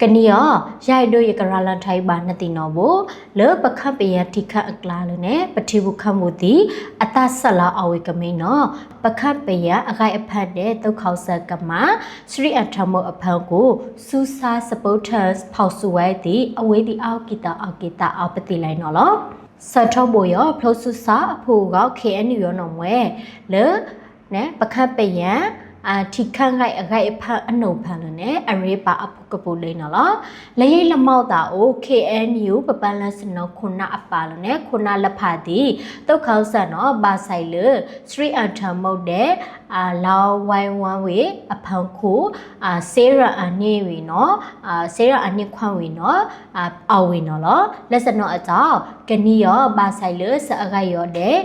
က်ဆန်ခုတော်မှာစထရီအထမအဖန်ကိုအဝေးသည်အလူစခိုင်ဆလဖာစတိလဒေါ်လာရနော်ကနီယရိုက်တို့ရကရလန်ထိုင်ပါနတိနောဘောလေပခပယတိခအကလာလနဲ့ပတိဘုခမှုတိအတဆက်လာအဝေကမိန်နောပခပယအခိုင်အဖတ်တဲ့ဒုခောက်ဆက်ကမစရိအထမအဖန်ကိုစူစာစပုတ်တာဖောက်ဆူဝဲတိအဝေးတိအောက်ကီတာအောက်ကီတာအောက်ပတိလိုက်နော်လောဆတ်ထောဘောရဖလို့ဆူစာအဖို့က KNU ရနော်မွဲလေနဲ့ပခပယ အာထိခန့်ခိုက်အခိုက်အဖတ်အနှုတ်ဖန်လို့ ਨੇ အရေးပါအဖုကပူလိမ့်နော်လားလရိတ်လမောက်တာအို KNU ပပလန်စနောခုနအပါလို့ ਨੇ ခုနလက်ဖတ်တီတုတ်ခေါဆန်နော်ဘာဆိုင်လစရီအန်ထမုတ်တဲ့အာလောင်းဝိုင်းဝမ်းဝေအဖန်ခုအာဆေးရအနည်းဝေနော်အာဆေးရအနည်းခွန့်ဝေနော်အာအဝေနော်လောလက်စနောအကြောင်းကနီယောဘာဆိုင်လစအဂိုက်ရောတဲ့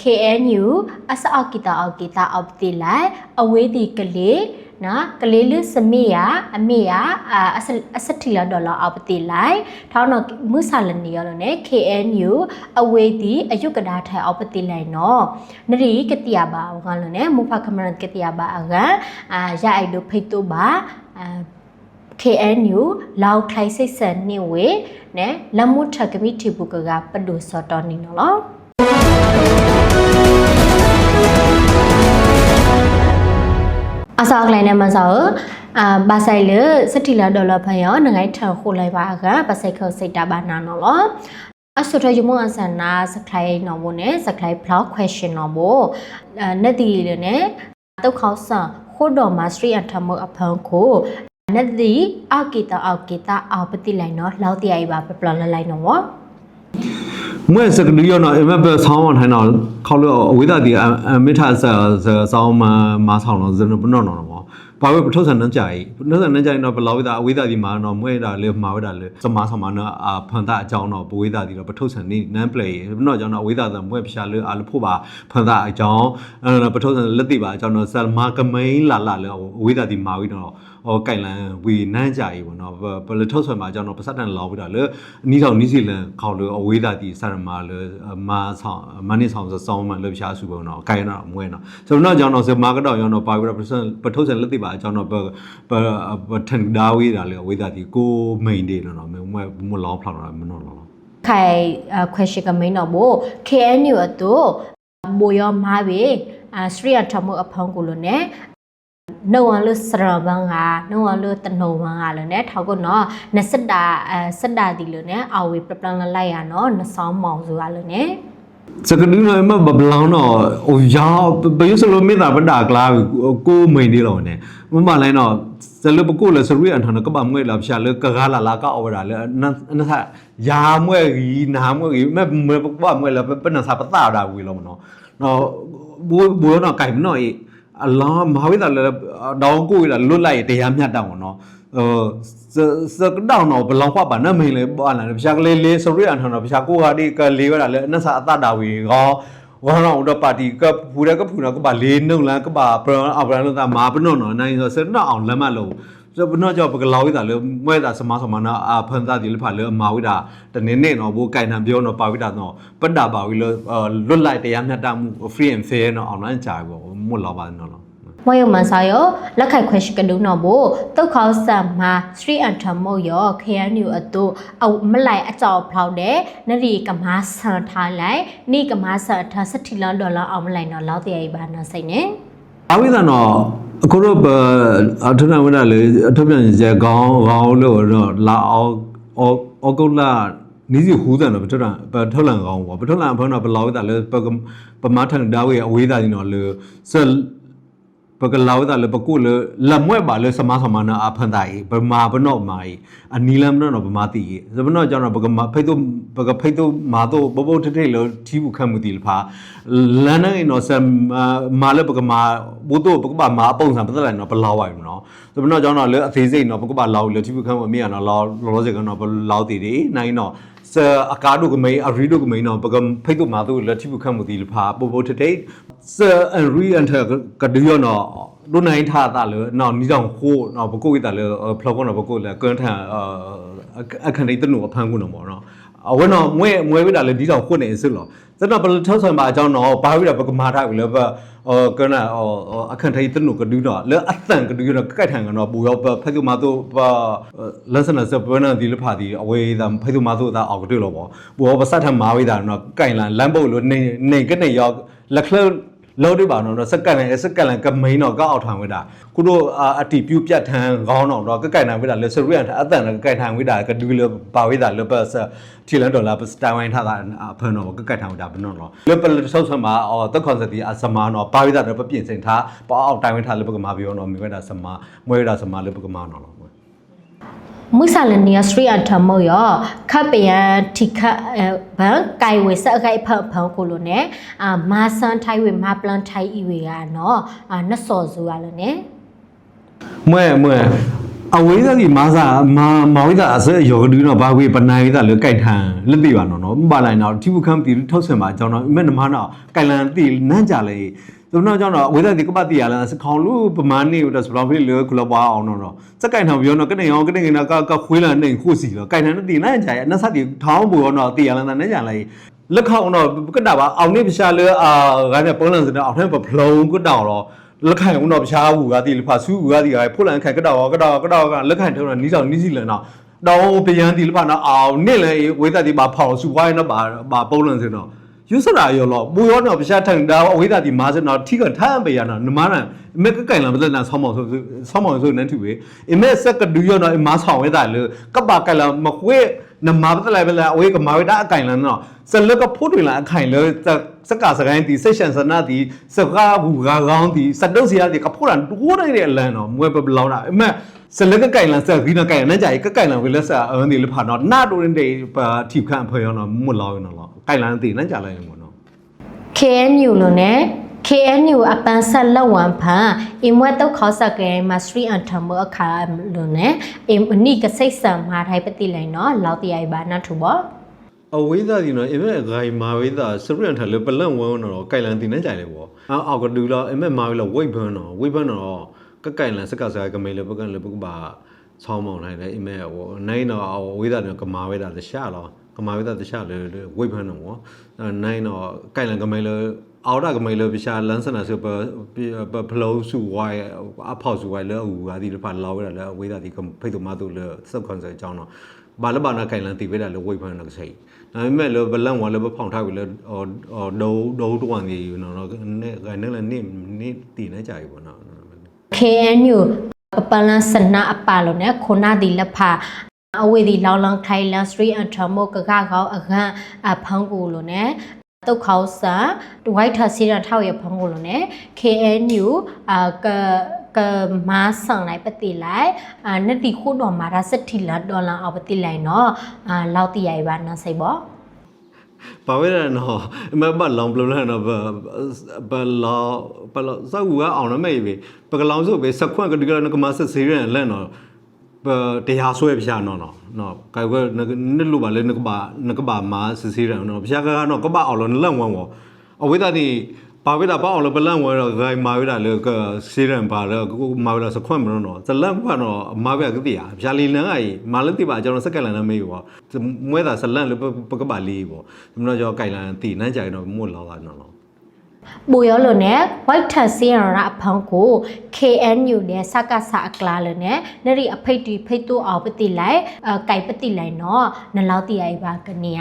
KNU အစအောက်ကီတာအောက်ကီတာအောက်တီလိုက်အဝေးတီကလေး နော်ကလေးလူစမေယအမေယအာအစအစတီလာဒေါ်လာအောက်ပတိလိုက်ထောင်းတော့မုဆာလနီရောလို့ ਨੇ KNU အဝေးတီအယုတ်ကဒါထိုင်အောက်ပတိလိုက်နော်နရီကတိယပါဟောလို့ ਨੇ မူဖခမရန်ကတိယပါအကအာရအိုက်တို့ဖိတ်တို့ပါအာ KNU လောက်ထိုင်စိတ်ဆန်နေဝေနဲ့လမှုထကမိတီပုကကပဒုစောတော်နေနော် အစောကလည်းနဲ့မစောအာဘာဆိုင်လစတိလာဒေါ်လာဖယောငိုင်းထန်ခိုလိုက်ပါကဘာဆိုင်ခေါစိတ်တာဘာနာနော်လောအဆုထယမအစနာစခိုင်နော်ဘုန်စခိုင်ဖလောက် question နော်ဘောနက်တီလေနဲ့တုတ်ခေါဆန်ခိုးတော်မာစထရီအထမအဖန်ကိုနက်တီအောက်ကီတာအောက်ကီတာအောက်ပတိလိုက်နော်လောက်တရပါပပလလလိုက်နော် ငွေစကလူရောနော်အမဘဆောင်းအောင်ထိုင်းတော့ခေါလို့အဝိဒတီအမိထဆဆောင်းမမဆောင်းတော့ဇနပနော်နော်ပေါ့ဘာပဲပထုတ်ဆန်နှကြိုင်ပထုတ်ဆန်နှကြိုင်တော့ဘလောဝိဒအဝိဒတီမှာတော့မွေတာလေမှာဝိဒလေစမဆောင်းမနော်အဖန်တာအကြောင်းတော့ဘဝိဒတီတော့ပထုတ်ဆန်နေနန်ပလေပနော်ကြောင့်တော့အဝိဒတာမွေဖျာလေအလဖို့ပါဖန်တာအကြောင်းအဲပထုတ်ဆန်လက်တိပါအကြောင်းတော့ဆလမာကမိန်လာလာလေအဝိဒတီမှာဝိတော့ ဟောကင်လန်ဝီနန်းကြိုင်ပေါ့နော်ဘလထုဆန်မှာအကြောင်းတော့ပစတ်တန်လောက်ဝိတာလေနီးဆောင်နီးစီလန်ခေါလို့အဝိတာဒီဆရမာလေမာဆောင်မနိဆောင်စောင်းမှလေဖရှာစုပေါ့နော်ကင်တော့မွေးနော်ဆိုတော့ကြောင့်တော့စမာကတော့ရောတော့ပါဝိတာပထုဆန်လက်တိပါအကြောင်းတော့ပပထန်ဒါဝေးတာလေဝေးတာဒီကိုမိန်တယ်နော်မမမလောင်းဖောက်တာမနော်လောခိုင်အ question ကမင်းတော့ဘို KNU အတူဘိုရောမာဘေအစရိယထမအဖောင်းကိုလို့ ਨੇ နောဝလစရဘန်ကနောဝလတနောဘန်ကလည်း ਨੇ ထောက်ကောနော်နစတာအစတာဒီလို့ ਨੇ အဝေပပလန်လိုက်ရနော်နဆောင်းမောင်စုကလို့ ਨੇ စကဒင်းနော်မဘဘလောင်းတော့ဟိုရာဘယုစလိုမေတာပဒါကလာကိုမိန်တယ်လောနဲ့မမလိုင်းတော့ဇလပကိုလေစရီအန်ထနကပမွေလာဖရှာလေကဂါလာလာကအော်ဒါလေနနဆာယာမွေကြီးနာမွေကြီးမမပမွေလာပနဆာပတာဒါဝီလောမနော်နော်ဘူဘူနော်ကင်မနော်အေ အလာမဟာဝိတာလေဒေါင်းကိုလာလွတ်လိုက်တရားမျှတောင်းနော်ဟိုစကဒေါင်းတော့ဘလောင်ခွပါနမိန်လေပါလာဖရှာကလေးလေးစရီအန်ထနဖရှာကိုဟာဒီကလေးရတာလေနဆာအတဒါဝီကောဝါရောတော့ပါတီကပူရကပူရကပါလေးနှုတ်လန်းကပါပရအပရလတာမာပနောနော်နိုင်ဆိုစတော့အောင်လက်မလို့ ဆိုဘနောကြောပကလောဝိတာလေမွဲတာစမစမနာအဖန်တာဒီလဖာလေမာဝိတာတနေနေနော်ဘူကိုင်နံပြောနော်ပါဝိတာနော်ပတ္တာပါဝိလို့လွတ်လိုက်တရားမျှတမှု free and fair နော် online ကြာပြီပေါ့မွတ်လောက်ပါနော်နော်မွေယမန်စာယောလက်ခိုက်ခွဲရှိကဒုနော်ဘိုတုတ်ခေါဆန်မှာစရီအန်ထမို့ယော KNU အတူအမလိုက်အကြောက်ဖောက်တဲ့နရီကမာဆန်ထားလိုက်နိကမာဆန်ထားစတိလန်ဒေါ်လာအောင်မလိုက်နော်လောက်တရပါနော်စိတ်နဲ့အဝိဒါနော် အခုတော့အထနာဝိဒါလေအထပြန်ကြကောင်းကောင်းလို့တော့လာအောင်အောကုတ်လာနီးစီဟူးတယ်နော်ပထနာပထလန်ကောင်းပေါ့ပထလန်ဘန်းတော့ဘလောက်ဝိဒါလေပမထန်ဒါဝေအဝေးဒါဒီနော်လေဆယ် ပကလောက်တာလေပကုလေလမွဲ့ပါလေစမစမနာအဖန်တိုင်ဘမာဘနော့မာဤအနီလမ်နော်ဘမာတီဇဘနော့ကြောင့်ပကမဖိတ်တို့ပကဖိတ်တို့မာတို့ဘဘထထိလောထီဘူးခံမှုတီလဖာလန်နေနော်ဆမ်မာလေပကမာဘုတို့ပကပါမာပုံစံပတ်သက်လိုက်နော်ဘလောက်ဝိုင်နော်ဇဘနော့ကြောင့်တော့လေအသေးစိတ်နော်ပကပါလောက်လေထီဘူးခံမှုအမေရနော်လောလောစေကနော်ဘလောက်တီဒီနိုင်နော် စစအကားတို့ကမိန်အရီတို့ကမိန်နော်ပကံဖိတ်တို့မာတို့လက်တိပခတ်မှုဒီလဖာပိုပိုတတဲ့စအရီအန်တာကဒီယောနော်တို့နိုင်ထားတာလေနော်နီဆောင်ခိုးနော်ဘကိုဝိတာလေဖလောကောနော်ဘကိုလေကန်ထန်အခန်ဒိတ်တို့အဖန်ကုနော်ပေါ့နော် အဝနော်မွဲမွဲဝိတာလေဒီဆောင်ခုနေစစ်လောစတော့ဘယ်ထောက်ဆောင်ပါအကြောင်းနော်ဘာဝိတာပကမာထားပြီလေဘအော်ကနအော်အခန်ဒိတ်တို့ကဒူတော့လေအသန်ကဒူတော့ကက်ထန်ကနော်ပူရောဖက်သူမာတို့ဘာလန်စနစပနဒီလဖာဒီအဝေးတာဖက်သူမာတို့တာအောက်တွေ့လို့ပေါ့ပူရောပစတ်ထမာဝိတာနော်ကင်လန်လမ်းပုတ်လို့နေနေကနေရောက်လက်ခလ လောတွေပါတော့စက်ကလန်စက်ကလန်ကမိန်တော့ကောက်အောက်ထောင်ဝိတာကုတို့အတီပြူပြတ်ထန်ခေါင်းတော့တော့ကကင်နိုင်ဝိတာလေစရီယန်အသန်ကကင်ထိုင်ဝိတာကဒူလပါဝိတာလပစထီလန်ဒေါ်လာပစတိုင်ဝိုင်းထားတာဖန်တော့ကကင်ထိုင်ဝိတာဘနော်တော့လပလဆောက်ဆမှာအော်တက်ကွန်စတီအစမာနော်ပါဝိတာတော့ပြင်စင်ထားပေါ့အောက်တိုင်ဝိထားလပကမာပြောနော်မိဝိတာစမာမွေးတာစမာလပကမာ နော်မွိဆာလနီယစထရီအထမောရခပ်ပယန်ထိခဘန်ကိုင်ဝေဆက်အခိုက်ဖတ်ဖန်ကိုလို့ ਨੇ အာမာဆန်ထိုင်ဝေမာပလန်ထိုင်ဤဝေကနော်အာနတ်စော်စုရလို့ ਨੇ မွဲမွဲအဝေးသားဒီမာစာမာမာဝိတာအစယောဂဒူနော်ဘာဝေပနိုင်ဝိတာလေကြိုက်ထန်လက်တိပါနော်နော်မပါလိုက်တော့တိဖုခမ်တီထောက်ဆင်ပါအကြောင်းတော့အမေနမနော်ကြိုင်လန်တီနန်းကြလေ သူတို့ကြောင့်တော့အဝေးသားဒီကပတ်တီရလာစခေါင်လူပမာနေဦးတော့စပလောင်ဖိလေကလပွားအောင်တော့စက်ကြိုင်ထောင်ပြောတော့ကနေအောင်ကနေကနကကခွေးလာနေခုစီတော့ကြိုင်ထန်တီနန်းကြရနတ်ဆက်တီထောင်းဘူရောတော့တီရလာနန်းကြလိုက်လက်ခေါအောင်တော့ကတာပါအောင်နေပရှာလေအာငါနဲ့ပုံလန်စတဲ့အောင်ထဲပဖလုံးကတောင်တော့လက်ခံဦးတော့ဖျားဘူးကတိလဖဆူဘူးကတိကဖိုလန်ခံကတောကတောကတောကလက်ခံထုံးတော့နီးဆောင်နီးစီလန်တော့တော့ပယံတိလဖနော်အောင်နစ်လေဝေးသက်ဒီပါဖောက်ဆူဝိုင်းတော့ပါပါပုံလန်စင်တော့ ယူဆရာရောလို့ပူရောတော့ဖျားထန်တာအဝေးသက်ဒီမာစင်တော့ထိကထမ်းပေးရတော့နမရန်အမေကကင်လာမသက်နာဆောင်းမောင်ဆိုဆောင်းမောင်ဆိုနန်းထူပဲအမေစက်ကဒူ ရောတော့မာဆောင်ဝဲတာလေကပကလာမခွေနမပတလိုက်ပလာအဝေးကမာဝဲတာအကင်လန်တော့စလကဖို့တွေလာအခိုင်လေစက်ကစကိုင်းဒီစိတ်ရှန်စနာဒီစကားဘူးကားကောင်းဒီစတုပ်စီရဒီကဖို့ရန်တိုးနေတဲ့အလန်တော့မွဲပပလောင်းတာအမေစလကကင်လန်စက်ဒီနကင်လန်ကြိုင်ကကင်လန်ဝေလက်စာအန်ဒီလဖာတော့နာတိုရင်တေပါထိခန့်ဖွေရောတော့မွတ်လောင်းနော်ကင်လန်တီနန်းကြလိုက်ရင်ပေါ့နော် KNU လို့ ਨੇ KNU အပန်းဆက်လက်ဝံဖန်အင်မွတ်တော့ခေါ်စကဲမစထရီအန်ထမအခါလို့ ਨੇ အင်နိကစိတ်ဆံမာထိုင်ပတိလိုက်နော်လောက်တရိုင်ပါနတ်ထူပေါ့အဝေးသားဒီနော်အမေဂိုင်မာဝေးသားစရန်ထလေပလန့်ဝန်းတော့ကင်လန်တီနန်းကြိုင်လေပေါ့အောက်ကဒူလာအမေမာဝေးလာဝိတ်ဘန်းတော့ဝိတ်ဘန်းတော့ကကင်လန်စကစကမေလေပကန်လေပုကပါဆောင်းမောင်လိုက်တယ်အမေဟိုနိုင်တော့ဝေးသားတော့ကမာဝေးသားတခြားတော့ကမာဝေးသားတခြားလေဝိတ်ဘန်းတော့ပေါ့နိုင်တော့ကင်လန်ကမေလေ အော်ဒါကမေလေပရှာလန်စနာဆိုပပလောစုဝိုင်းအဖောက်စုဝိုင်းလေဟိုဟာဒီလဖာလောက်ရလေဝေးသားဒီဖိတ်သူမသူလေစက်ကွန်ဆာအကြောင်းတော့ဘာလဘာနာကင်လန်တီပေးတာလေဝိတ်ဘန်းတော့စိတ်ဒါပေမဲ့လည်းဘလန့်ဝါလည်းဖောင်ထားပြီလေဟိုဟိုဒိုးဒိုးတွန်ကြီးနော်နော်နဲ့ကနေလည်းနေနေတည်နေကြပြီပေါ့နော် KNU ပလန်စနာအပါလို့ ਨੇ ခုနာဒီလက်ဖာအဝေဒီလောင်လောင်ထိုင်လန်စထရီအန်ထမကကကောအကန်အဖန်းကိုလို့ ਨੇ တုတ်ခေါဆာဝိုက်ထာစီရထောက်ရဖန်းကိုလို့ ਨੇ KNU အကကမာဆောင်လိုက်ပတိလိုက်အနတိခုတော်မာရစတိလာဒေါ်လာအပတိလိုက်နော်အလောက်တိရိုင်ပါနစိပေါ့ဘာဝဲရနော်မဘလောင်ပလလနော်ဘဘလောဘလောစောက်ကအောင်နမေပဲပကလောင်ဆိုပဲစခွန့်ကဒီကနကမဆက်စေရလန့်နော်ဘ တရားဆွဲပြနော်နော်နော်ကိုယ်ကနစ်လို့ပါလေနကဘာနကဘာမာစစေရနော်ပြာကကတော့ကပအောင်လို့လန့်ဝမ်းဝအဝိဒတိပါဝိဒပေါ့အောင်လို့ပလန့်ဝဲတော့ဂိုင်မာဝိဒလေကစေရန်ပါတော့ကိုမာဝိဒစခွန့်မလို့နော်ဇလန့်ဘာနော်မာဝဲကတိရပြာလီလန်းအိမာလတိပါကျွန်တော်စက်ကလန်နမေပေါ့မွဲတာဇလန့်လို့ပကပါလေးပေါ့ဒီမှာကျွန်တော်ကြိုင်လန်တီနန်းကြိုင်တော့မွတ်လောက်တာနော်နော် ပူရောလို့ ਨੇ white tha si ra a phang ko KNU နဲ့စကစအကလာလို့ ਨੇ နရီအဖိတ်တီဖိတ်တူအောင်ပတိလိုက်အကိုင်ပတိလိုက်နော်နလောက်တိရိုင်ပါကနေရ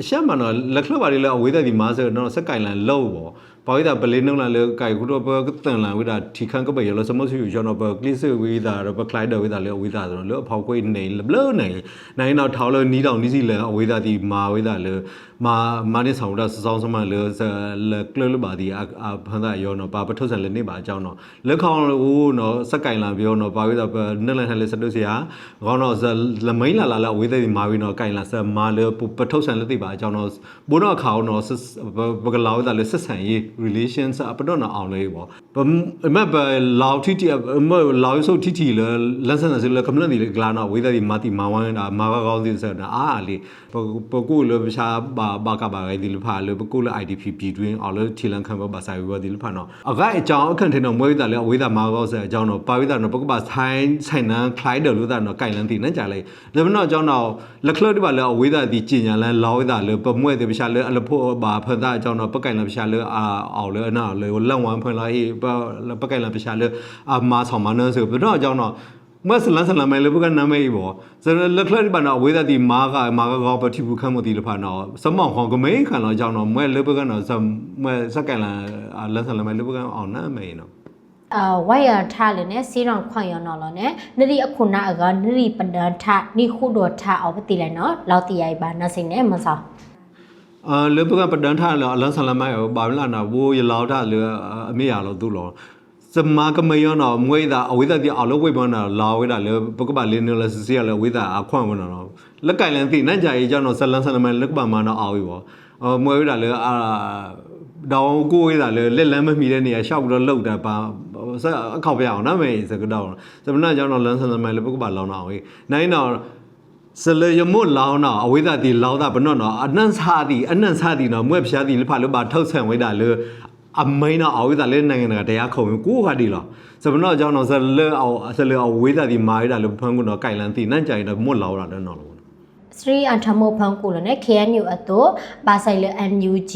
အရှက်မှန်တော့လက်ခလပါလေးလည်းအဝေးသက်ဒီမားဆိုတော့စက်ကင်လန်လောက်ပေါ့ ဘာဝိဒါပလေးနှုံးလာလေကိုင်ခုတော့ဘတန်လန်ဝိဒါထီခန်ကပရလစမဆူကျွန်တော်ဘကလစ်ဝိဒါတော့ဘကလိုက်တော့ဝိဒါလေဝိဒါဆိုတော့လောအဖောက်ခွေးနေဘလနေနိုင်တော့ထောက်လို့နီးတော့နီးစီလန်အဝေးသက်ဒီမာဝိဒါလေမာမာနေဆောင်တော့စောင်းစမလေကလလပါဒီအဖန်သာရောနော်ဘာပထုတ်ဆန်လည်းနေပါအကြောင်းတော့လက်ခေါင်လို့နော်စက်ကင်လန်ပြောနော်ဘာဝိဒါနက်လန်ဟဲလေစတုစီယာခေါင်းတော့လမိန်လာလာလာဝေးသက်ဒီမာဝိနော်ကင်လန်ဆမာလေပထုတ်ဆန်လည်းသိပါအကြောင်းတော့ဘိုးတော့ခေါင်းတော့ဘကလောက်ဒါလေဆက်ဆံရေး relations အပတော့နော်အောင်လေးပေါ့ဘ မဘလောက်တီတီမလောက်ဆိုတီတီလလန်ဆန်ဆလကမလန်ဒီကလာနာဝေဒဒီမာတီမာဝန်ဒါမာကကောင်းစီဆန်အာလေပကူလပရှာဘာဘာကဘာဒီလဖာလပကူလ IDP ပြည်တွင်းအော်လထီလန်ခံဘဘာဆိုင်ဝဒီလဖာနော်အကဲအကြောင်းအခန့်ထင်တော့မွေးတာလေဝေဒမာကောဆန်အကြောင်းတော့ပါဝေဒနော်ပကဘာဆိုင်ဆိုင်နန်ခလိုက်တယ်လို့တာနော်ကင်လန်တီနန်ကြလေဒါမနော်အကြောင်းတော့လက်ခလတ်ဒီပါလေဝေဒဒီကျင်ညာလန်လောဝေဒလေပမွေတဲ့ပရှာလေအလဖို့ဘာဖန်တာအကြောင်းတော့ပကင်လန်ပရှာလေအာအော်လေအနာလေလန်ဝမ်ဖွင့်လာဟေပပကင်လန်ပရှာလေအမာဆောင်မနန်းဆိုဘယ်တော့အကြောင်းတော့မဆလန်ဆလန်မဲလေဘကနာမေးဘောဇလက်ခလတ်ပါနော်ဝေဒတိမာကမာကကောပတိဘူးခမ်းမတီလဖာနော်စမောင်ဟောင်ကမေးခံတော့ကြောင်းတော့မွဲလေဘကနော်ဇမွဲစကန်လန်လန်ဆလန်မဲလေဘကအောင်နာမေးနော်အာဝိုင်ယာထားလည်းနဲ့စီရောင်ခွန်ရောနော်လောနဲ့နရီအခုနာအကနရီပဒထနိခုတော်ထအောင်ပတိလိုက်နော်လောက်တီရိုက်ပါနစိနေမစား အာလေဘကပဒန်ထားလောလန်ဆလန်မဲဘာလာနာဝိုရလောက်တာလေအမေရလို့သူ့လောစမာကမယောနော်မွေးတာအဝိဒတိအောင်လို့ဝိပန်းတာလာဝိတာလေဘကပလင်းနလစစီရလေဝိတာအခွန့်ဝင်တော့လက်ကင်လန်တိနန်ကြရေးကြောင့်တော့ဆလန်ဆလန်မဲလက်ပါမနော်အောင်ပြီပေါ့အမွေးတာလေအာဒေါင်းကိုဝိတာလေလက်လန်းမမီတဲ့နေရာရှောက်ပြီးတော့လှုပ်တာပါဆက်အခောက်ပြအောင်နော်မေစကတော့စမနာကြောင့်တော့လန်ဆလန်မဲလေဘကပလောင်းတော့ဝေးနိုင်တော့ စလေယမွတ်လောင်းတော့အဝိဒတိလောင်းတာဘနော့နော်အနန့်စာတိအနန့်စာတိနော်မွဲ့ဖျားတိလဖလို့ပါထုတ်ဆန်ဝိဒါလေအမိန်တော့အဝိဒလေနိုင်ငံကတရားခုံကိုဟာဒီလားစပနော့အကြောင်းတော့စလေအောင်စလေအဝိဒတိမာရတာလို့ဖန်ကတော့ကြိုင်လန်တိနန့်ကြိုင်တော့မွတ်လောင်းတာတော့နော် လို့စရီအန်ထမိုဖန်ကိုလည်းနဲ့ KNU အတော့ပါဆိုင်လ NUG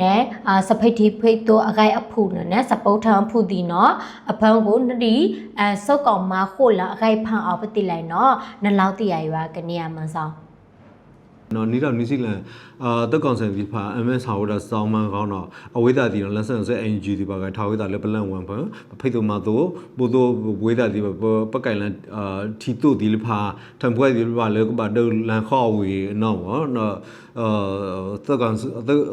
နဲ့အာစဖိတ်တီဖိတ်တော့အခိုင်အဖူနဲ့စပုတ်ထန်ဖူတီနော်အဖန်ကိုနဒီအဲစောက်ကောင်မခိုလာအခိုင်ဖ န်အောင်ပတိလိုက်နော်နလောက်တီရရွာကနေရမဆောင်နော်နီတော့နယူးဇီလန်အာတက်ကောင်ဆန်ဒီဖာ MS ဟာဝဒါစောင်းမန်ကောင်းတော့အဝိဒါတီနော်လက်ဆန်ဆဲ NG ဒီပါကထားဝိဒါလက်ပလန်ဝန်ဖန်ဖိတ်သူမတော့ဘူတော့ဝိဒါတီပကင်လန်အာထီတူဒီလဖာတံပွဲဒီလဖာလေကဘာဒလန်ခေါဝီနော်နော်အာတက်ကောင်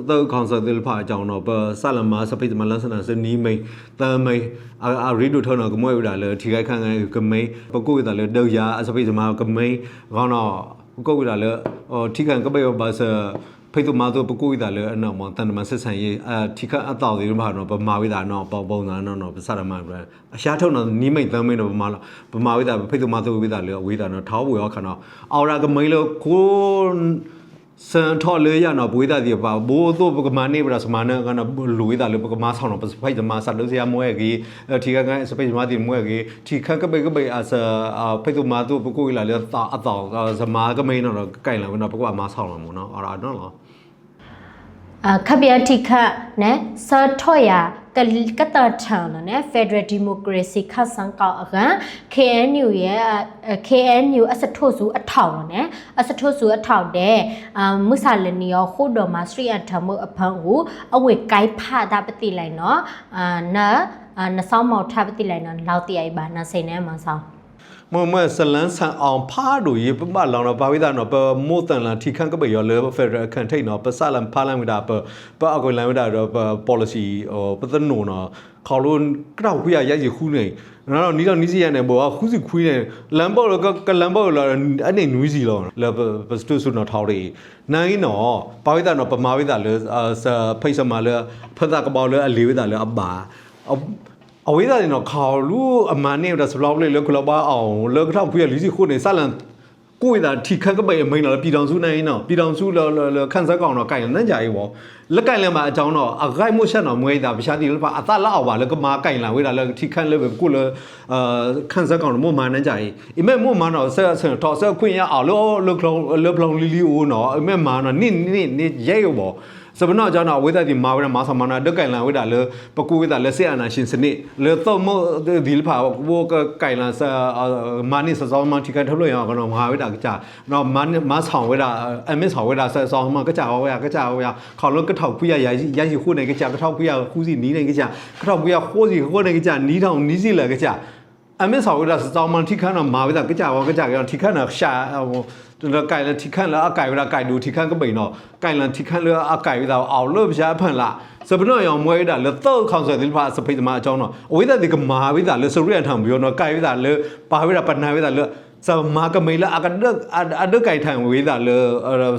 တက်ကောင်ဆန်ဒီလဖာအကြောင်းတော့ပဆလမာစပိတ်မလန်ဆန်စနီမိန်တမ်းမိန်အာရီဒိုထောနော်ကမွေဝိဒါလေထီခိုင်ခန့်ကမိန်ပကုဝိဒါလေဒေယာစပိတ်မကမိန်ကောင်းတော့ ကိုကိုရလေဟိုထိကန်ကပေဘာစဖိတူမာတို့ပကိုရလေအနောက်မှာတန်တမဆက်ဆန်ရေးအထိခအတောက်တွေဘာတော့ပမာဝိဒါနော်ပေါပုံသားနော်နော်ပစရမန်ဘရအရှာထုတ်နော်နီးမိတ်သမ်းမိတ်တော့ပမာပမာဝိဒါဖိတူမာတို့ဝိဒါလေဝိဒါနော်ထောဝေရောခနော်အော်ရာကမိလို့ကို စန်ထော်လေရနော်ဘွေးတာဒီပါဘိုးတို့ပကမနေပရစမနာကနလူဝိဒါလေပကမဆောင်းနော်ပစဖိုက်ဒမဆတ်လို့စရာမွဲကြီးထိခကစပိတ်မတီမွဲကြီးထိခကပေကပေအစဖိတူမာတို့ပကိုရလေတာအတောက်စမာကမိန်နော်ကြိုင်လာနော်ပကမဆောင်းလာမို့နော်အော်ရာနော်အခပ်ပြတိခနဲ့စထော့ရ ကလကတထန်နဲ့ Federal Democracy ခတ်ဆန်ကောက်အကန် KNU ရဲ့ KNU အစထို့စုအထောက်နဲ့အစထို့စုအထောက်တဲ့အမုဆာလနီယောခုတော်မှာစရိအထမအဖန်ကိုအဝေကိုက်ဖတာပတိလိုက်နော်အာနာနဆောင်မောက်ထပတိလိုက်နော်လောက်တိအိုင်ပါနစိန်နဲ့မဆောင် မမဆလန်းဆန်အောင်ဖားတို့ရေပပလောင်တော့ဘာဝိဒါနော်ပမို့တန်လာထိခန့်ကပရောလေဖက်ဒရယ်ခန်ထိတ်နော်ပစလန်ဖာလန်ဝိဒါပပအကွန်လန်ဝိဒါတော့ policy ဟိုပသနိုနော်ခေါလို့ကြောက်ခွေရရရခုနေနော်နီတော့နီစီရနေဘောခုစီခွေးနေလမ်ဘောကလမ်ဘောလာအနေနွီးစီလောလပစတုဆုနော်ထောက်ရီနိုင်နော်ဘာဝိဒါနော်ပမာဝိဒါလေဖိတ်စမလေဖတ်တာကပေါလေအလေးဝိဒါလေအဘာ အဝိဒါနေတော့ခေါလူအမန်နေတော့စလောက်လေလောကလောပါအောင်လောကထောက်ခွေရလီစီခုနေစလန်ကိုယ်သာထိခတ်ကပိတ်အမိန်တော့ပြည်တော်စုနိုင်နော်ပြည်တော်စုလောလောခန်းစက်ကောင်တော့ကြိုင်နန်းကြရေးပေါ့လက်ကင်လည်းမအကြောင်းတော့အဂိုက်မို့ဆက်တော့မွေးတာပရှာတိလည်းပါအသလောက်အောင်ပါလက်ကမာကြိုင်လာဝေးတာလည်းထိခတ်လည်းပဲကိုလည်းအာခန်းစက်ကောင်တော့မို့မာနန်းကြရေးအမေမို့မာတော့ဆက်ဆက်တော့ဆက်ခွင့်ရအောင်လောလောကလောလောကလောလီလီအိုနော်အမေမာတော့နင့်နင့်နင့်ရဲရောပေါ့ စပနောအကြောင်းတော့ဝိသတိမာဝရမာသမနာဒက်ကင်လန်ဝိဒါလေပကူဝိဒါလေဆေအနာရှင်စနစ်လေတော့မို့ဒီလဖာဘောကကင်လန်ဆာမာနိစစောင်းမတိကန်ထလို့ရအောင်ကတော့မဟာဝိဒါကကြနော်မန်မဆောင်ဝိဒါအမစ်ဆောင်ဝိဒါဆာဆောင်မကကြဝရကကြဝရခေါလို့ကထောက်ခွေရရရရခုနေကကြကထောက်ခွေရခူးစီနီးနေကကြကထောက်ခွေရခိုးစီခိုးနေကကြနီးထောင်နီးစီလာကကြအမစ်ဆောင်ဝိဒါစစောင်းမတိကန်တော့မာဝိဒါကကြဝကကြကတိကန်တော့ရှာဟို တော့ကင်လထိခန့်လာအကင်ဝရကင်ဒူထိခန့်ကပိန်တော့ကင်လန်ထိခန့်လာအကင်ဝရအောင်လို့ပြဖန်လာစပနောရောင်မွေးတာလေတော့ခေါင်ဆယ်ဒီဖာစပိတ်သမားအကြောင်းတော့အဝိဒတိကမာဝိဒါလေစရိယထံပြောတော့ကင်ဝရလေပါဝရပဏဝိဒါလေ စမာကမေလာအကဒအဒကိုင်ထန်ဝေးတာလေ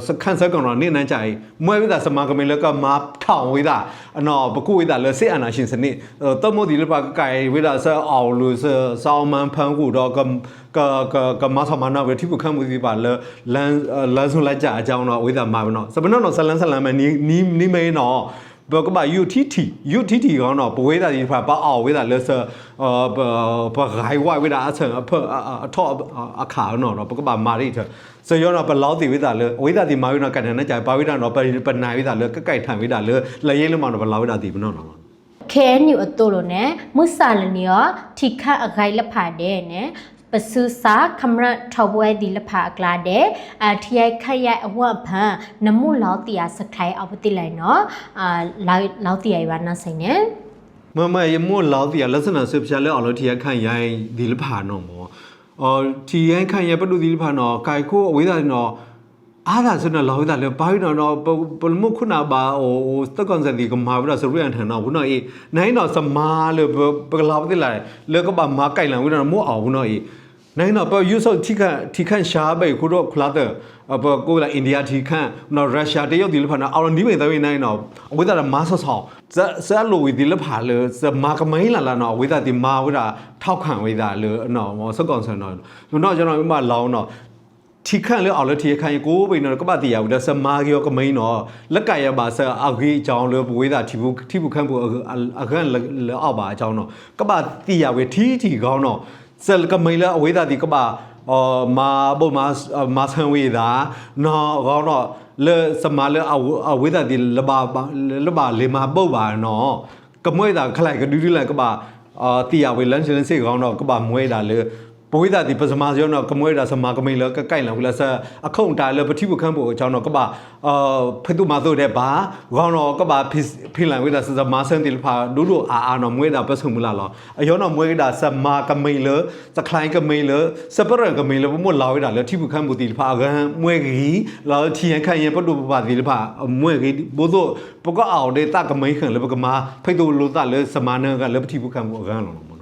စခန်းစကောင်တော့နေနန်းကြိုင်မွဲဝေးတာစမာကမေလာကမာထောင်ဝေးတာအနော်ပကူဝေးတာလေစေအနာရှင်စနစ်တမို့ဒီလေပါကိုင်ဝေးတာဆအောင်လို့ဆစောင်းမန်ဖန်ကူတော့ကကကကမဆမနာဝေတိပခမှုဒီပါလေလန်လန်ဆုံးလိုက်ကြအကြောင်းတော့ဝေးတာမှာနော်စပနော်တော့ဆလန်းဆလန်းမနီနီနီမဲနော် ဘကဘာ UTT UTT ကောင်းတော့ဘဝေးတာဒီဖာပါအောင်ဝေးတာလဲဆအာဘဂိုင်ဝဝေးတာအဆန်အဖအထောအခါနော်တော့ဘကဘာမာရီချစယောနော်ဘလောက်တီဝေးတာလဲဝေးတာဒီမာဝေးနော်ကန်တဲ့ကြပါဝေးတာနော်ပနိုင်ဝေးတာလဲကကိုက်ထန်ဝေးတာလဲလရဲလုံးမနော်ဘလောက်ဝေးတာဒီမနော်နော်ခဲညူအတူလို့ ਨੇ မုဆာလနီယောထိခတ်အခိုင်လက်ဖာတဲ့ ਨੇ ပစုစာခမရထောက်ပွဲဒီလဖာကလာတဲ့အထရိုက်ခက်ရိုက်အဝတ်ဖန်နမှုလောက်တီယာစခိုင်အောက်ပတိလိုက်နော်အာလောက်လောက်တီယာဘာနာဆိုင်နေမမရမို့လောက်တီလက်စနာဆပ်ရှာလဲအောင်လို့ထီရခန့်ရိုင်းဒီလဖာနော်မောအော်ထီရိုင်းခန့်ရပတုဒီလဖာနော်ကိုင်ခိုအဝေးတာနော်အားသာစနလောက်တာလေဘာလို့နော်ပလမှုခုနာပါဟိုစတကွန်စဒီကမာဘရဆရန်ထန်နော်ဘူးနော်အေးနိုင်တော့စမာလို့ပကလာပတိလာလေကပါမာကိုင်လန်ဝိနော်မို့အောင်ဘူးနော်အေး နိုင်တော့ပယူဆောထိခထိခန့်ရှားပဲခုတော့ခလာတဲ့ပကိုလာအိန္ဒိယထိခန့်နော်ရုရှားတရုတ်ဒီလဖာနော်အော်နီးမေတဲ့နိုင်တော့အဝေးတာမာဆော့ဆော့ဇဇလိုဝီဒီလဖာလေဇမာကမိုင်းလာလာနော်ဝေးတာဒီမာဝေးတာထောက်ခံဝေးတာလေနော်မောစကောင်ဆန်နော်နော်ကျွန်တော်ဥမာလောင်းတော့ထိခန့်လဲအောင်လဲထိခန့်ရကိုဘိနော်ကပတိယဦးလက်စမာကရောကမိန်နော်လက်ကရပါဆာအဂေးအကြောင်းလဲဘဝေးတာထိဘူးထိဘူးခန့်ဘူးအခန့်လဲအောက်ပါအကြောင်းနော်ကပတိယဝေထီထီကောင်းနော် စလကမိန်လဲအဝေးတာဒီကပအော်မာဘမာမာဆန်ဝေးတာနော်ကောင်းတော့လဲစမာလဲအဝေးတာဒီလဘာလဘာလေမာပုတ်ပါနော်ကမွေးတာခလိုက်ကဒူးဒူးလိုက်ကပအာတိယဝေလန်စလန်စေကောင်းတော့ကပမွေးတာလေ ဘဝိဒတိပစမာယောနော်ကမွေတာစမာကမိန်လကကိုင်လဝလဆအခုံတာလပတိဘခန့်ဘအကြောင်းတော့ကပအာဖေတုမာတို့တဲ့ဘာခေါင်းတော့ကပဖိလန်ဝိဒါစမာဆန်တိလဖာဒူဒူအာအာနော်မွေတာပဆုံမလာလောအယောနော်မွေတာစမာကမိန်လစခလိုင်းကမိန်လစပရကမိန်လဘမလာဝိဒါလတိဘခန့်ဘတိလဖာကံမွေကြီးလာထီယန်ခန့်ရပတုပပါတိလဖာမွေကြီးဘို့တော့ပကအောင်ဒေတာကမိန်ခန့်လပကမာဖေတုလိုတာလစမာနကလပတိဘခန့်ဘအကံလောနော်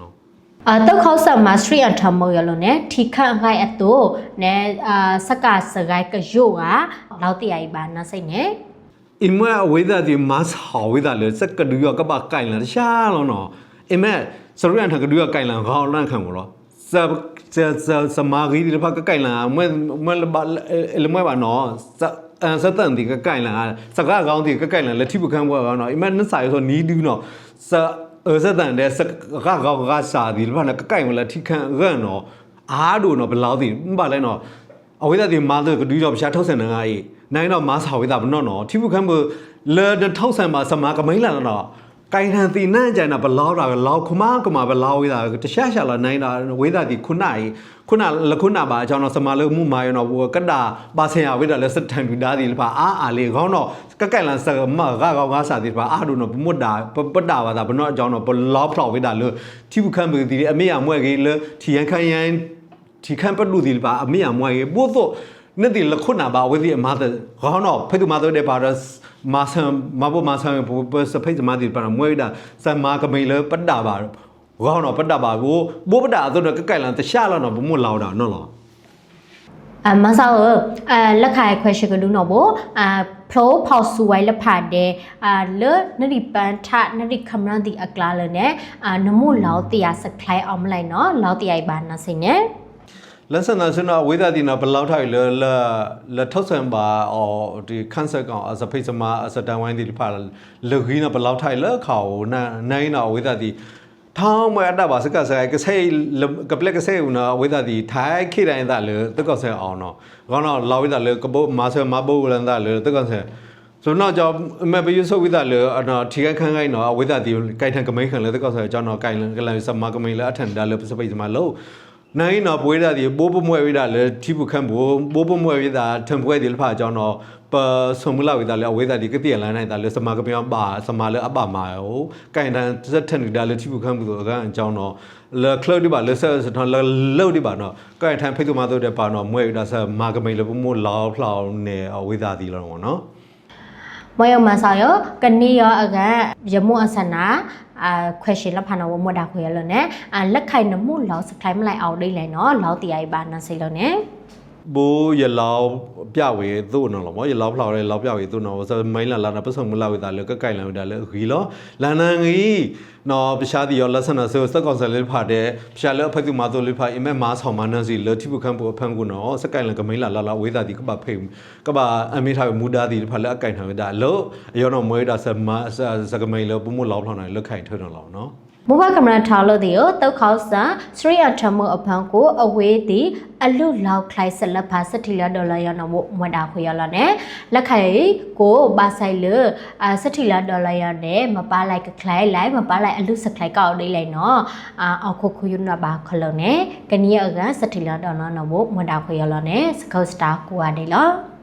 အာတောက်ခေါဆာမစထရီအထမောရလို့ ਨੇ ထိခန့်အခိုင်အတူ ਨੇ အာစကစဂိုင်ကယိုကလောက်တီယာဘာနာဆိုင်နေအမအဝိဒတိမတ်ဟောဝိဒလေစက်ကဒူရကပကိုင်လန်ရှာလောနော်အမစရန်ထကဒူရကိုင်လန်ခေါလန်ခံဘောစစစစမာဂီဒီဖကကိုင်လန်မမလဘလမဘာနော်စစတန်ဒီကကိုင်လန်စကားကောင်းဒီကကိုင်လန်လက်ထိပကံဘောကောနော်အမနဆိုင်ဆိုနီးဒူးနော်စ အစတန်တဲ့စကားကောင်းကစာဒီလဖကကိုင်မလက်ထိခံရနော်အားတို့နော်ဘလောက်ဒီမပါလဲနော်အဝိဒတိမာလကဒူရောရှာထောက်ဆန်နာအေးနိုင်တော့မာစာဝိဒဘနောနော်တိဖုခံဘလေဒထောက်ဆန်မှာစမာကမိန်လာနော် ကိုင်ဟန်တီနန်ကြန်နာဘလောက်တာလောက်ခမကမဘလောက်ဝိဒတရှာရှာလာနိုင်တာဝိဒတိခုနအေးခုနလခုနပါအကြောင်းတော့စမာလမှုမာယောနော်ကတ္တာပါဆင်ရဝိဒလက်စတန်ဒူဒါဒီလပါအာအာလေးခေါင်းတော့ကကက်လန်စမဂါကောင်းကားစာဒီပါအာဒုနော်ပမွတ်တာပတ္တာပါတာဘနောအကြောင်းတော့ဘလောက်ဖောက်ဝိဒလေတိဖုခံဘဒီအမေရမွဲကြီးလေထီယန်ခန်ယန်ဒီခံပလူဒီပါအမေအမွားရေပို့တော့နေဒီလခုနာပါဝေဒီအမတဲ့ခေါင်းတော့ဖိတူမတော့တဲ့ပါရ မာဆမ်မဘမာဆမ်ပစဖိတ်မဒီပါမွေးတာစမာကမေလပတ္တာပါခေါင်းတော့ပတ္တာပါကိုဘိုးပတ္တာဆိုတော့ကကဲလန်တခြားလောက်တော့ဘမွတ်လောက်တာနော်လားအမဆောအဲလက်ခိုင်ခွဲရှိကလူနော်ဘောအာဖလိုဖောက်ဆူဝိုင်လက်ဖတ်တဲ့အာလေနဒီပန်ထနဒီခမရန်ဒီအကလာလနဲ့အာနမှုလောက်တီယာစကလိုက်အောင်မလိုက်နော်လောက်တီယာဘာနာစိနေ လက်ဆန်နာစနဝေဒတိနာဘလောက်ထိုင်လလလထောက်ဆန်ပါအော်ဒီခန်းဆက်ကောင်အစဖိတ်စမအစတန်ဝိုင်းဒီဖာလခီနာဘလောက်ထိုင်လခေါနာနိုင်နာဝေဒတိထောင်းမအတပါစကဆဲကဆေကပလက်ကဆေဦးနာဝေဒတိထိုင်ခိတိုင်းဒါလေတကောဆဲအောင်နော်ခေါနော်လာဝေဒလေကဘမာဆမဘိုလန်ဒါလေတကောဆဲဆိုတော့ကြောင့်မပယူဆိုဝိဒလေအနော်ထီကခန်းခိုင်းနော်ဝိဒတိကိုင်ထန်ကမိန်ခံလေတကောဆဲကြောင့်နော်ကိုင်လန်ကလန်စမကမိန်လေအထန်ဒါလေစပိတ်စမလို့ နိုင်တော့ပွေးတာဒီဘိုးဘမွဲဝိတာလေတိပုခန့်ဘိုးဘိုးဘမွဲဝိတာထံပွဲဒီလဖာကြောင်းတော့ပဆုံမလာဝိတာလေအဝိတာဒီကတိလန်နိုင်တာလေစမကပြောင်းပါစမလေအပမာယောကင်တန်စက်ထန်ဒီဒါလေတိပုခန့်ဘိုးကအကြောင်းတော့လေကလပ်ဒီပါလေဆစထန်လေလောက်ဒီပါနော်ကင်ထန်ဖိတ်သူမတို့တဲ့ပါနော်မွဲဝိတာဆမာကမိန်လေဘမိုးလောက်လှောင်းနေအဝိတာဒီလောနော် မမယောမဆောယောကနီယောအကယမုအစနာအာ question လဖနာဝမဒါခွေရလို့ ਨੇ အာလက်ခိုင်နမှုလောက်စခိုင်မလိုက်အောင်လိမ့်လိုက်နော်လောက်တီအိုင်ပါနစိလို့ ਨੇ ဘိုးရလောက်ပြဝေသို့နော်လောမရလောက်ဖလောက်ရဲလောက်ပြဝေသို့နော်စမိုင်းလာလာပစုံမလောက်ဝေတာလေကကိုင်လာဝေတာလေခီလောလန်နန်ကြီးနော်ပရှားဒီရောလက်ဆနာဆိုစက်ကောင်ဆယ်လေးဖာတဲ့ပရှားလေအဖက်သူမာဆိုလေးဖာအမေမာဆောင်မနန်စီလတိပုခန့်ပေါ်ဖန်ကူနော်စကိုင်လကမိန်လာလာလာဝေတာဒီကပဖိကပအမေထားမူဒါဒီဖာလေအကိုင်ထားဝေတာလို့အရောနော်မွေးတာစမစကမိန်လောပမှုလောက်ဖလောက်နိုင်လွတ်ခိုင်ထွန်းတော့လောနော် မဘကမရထားလို့ဒီကိုတောက်ခေါဆာစရိအထမအဖန်ကိုအဝေးသည်အလုလောက်ခလိုက်ဆက်လက်ဖာစတိလဒေါ်လာရနမမဒါခွေရလာနဲ့လက်ခိုင်ကိုပါဆိုင်လအာစတိလဒေါ်လာရနဲ့မပါလိုက်ကခလိုက်လိုက်မပါလိုက်အလုစခလိုက်ကောက်လေးလိုက်နော်အာအခုခုယနဘာခလုံးနဲ့ကနီယအကစတိလဒေါ်လာနမမဒါခွေရလာနဲ့စကောစတာကိုအဒေလော